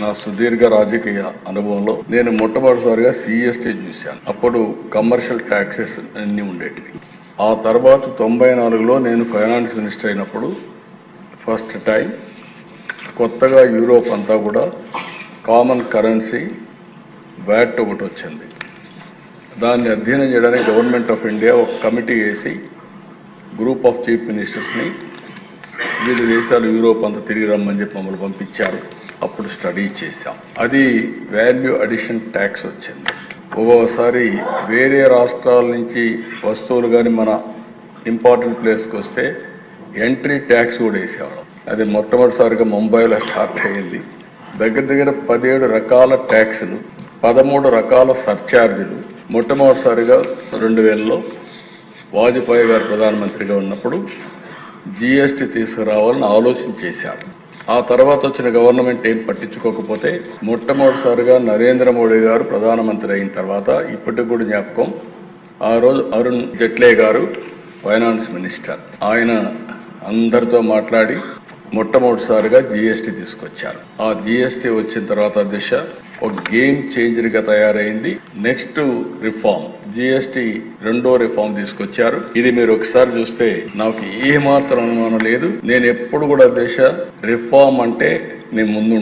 నా సుదీర్ఘ రాజకీయ అనుభవంలో నేను మొట్టమొదటిసారిగా సిఎస్టీ చూశాను. అప్పుడు కమర్షియల్ ట్యాక్సెస్ అన్ని ఉండేటివి. ఆ తర్వాత తొంభై నాలుగులో నేను ఫైనాన్స్ మినిస్టర్ అయినప్పుడు ఫస్ట్ టైం కొత్తగా యూరోప్ అంతా కూడా కామన్ కరెన్సీ వ్యాట్ ఒకటి వచ్చింది. దాన్ని అధ్యయనం చేయడానికి గవర్నమెంట్ ఆఫ్ ఇండియా ఒక కమిటీ వేసి గ్రూప్ ఆఫ్ చీఫ్ మినిస్టర్స్ని వివిధ దేశాలు యూరోప్ అంతా తిరిగి రమ్మని చెప్పి మమ్మల్ని పంపించారు. అప్పుడు స్టడీ చేశాం. అది వాల్యూ అడిషన్ ట్యాక్స్ వచ్చింది. ఒక్కోసారి వేరే రాష్ట్రాల నుంచి వస్తువులు కానీ మన ఇంపార్టెంట్ ప్లేస్కి వస్తే ఎంట్రీ ట్యాక్స్ కూడా వేసేవాళ్ళం. అది మొట్టమొదటిసారిగా ముంబైలో స్టార్ట్ అయ్యింది. దగ్గర దగ్గర పదిహేడు రకాల ట్యాక్సులు పదమూడు రకాల సర్ఛార్జీలు మొట్టమొదటిసారిగా రెండు వేలలో వాజ్పేయి గారు ప్రధానమంత్రిగా ఉన్నప్పుడు జీఎస్టీ తీసుకురావాలని ఆలోచన చేశారు. ఆ తర్వాత వచ్చిన గవర్నమెంట్ ఏం పట్టించుకోకపోతే మొట్టమొదటిసారిగా నరేంద్ర మోడీ గారు ప్రధానమంత్రి అయిన తర్వాత ఇప్పటికి కూడా జ్ఞాపకం ఆ రోజు అరుణ్ జైట్లే గారు ఫైనాన్స్ మినిస్టర్. ఆయన అందరితో మాట్లాడి మొట్టమొదటిసారిగా జీఎస్టీ తీసుకొచ్చారు. ఆ జీఎస్టీ వచ్చిన తర్వాత దిశ ఒక గేమ్ చేంజర్గా తయారైంది. Next reform. జీఎస్టీ రెండో రిఫార్మ్ తీసుకొచ్చారు. ఇది మీరు ఒకసారి చూస్తే నాకు ఏ మాత్రం అనుమానం లేదు. నేను ఎప్పుడు కూడా దిశ రిఫార్మ్ అంటే నేను ముందు